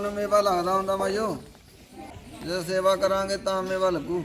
ਸੇਵਾ ਮੇਵਾ ਲੱਗਦਾ ਹੁੰਦਾ ਮਾਈਓ ਜੇ ਸੇਵਾ ਕਰਾਂਗੇ ਤਾਂ ਮੇਵਾ ਲੱਗੂ।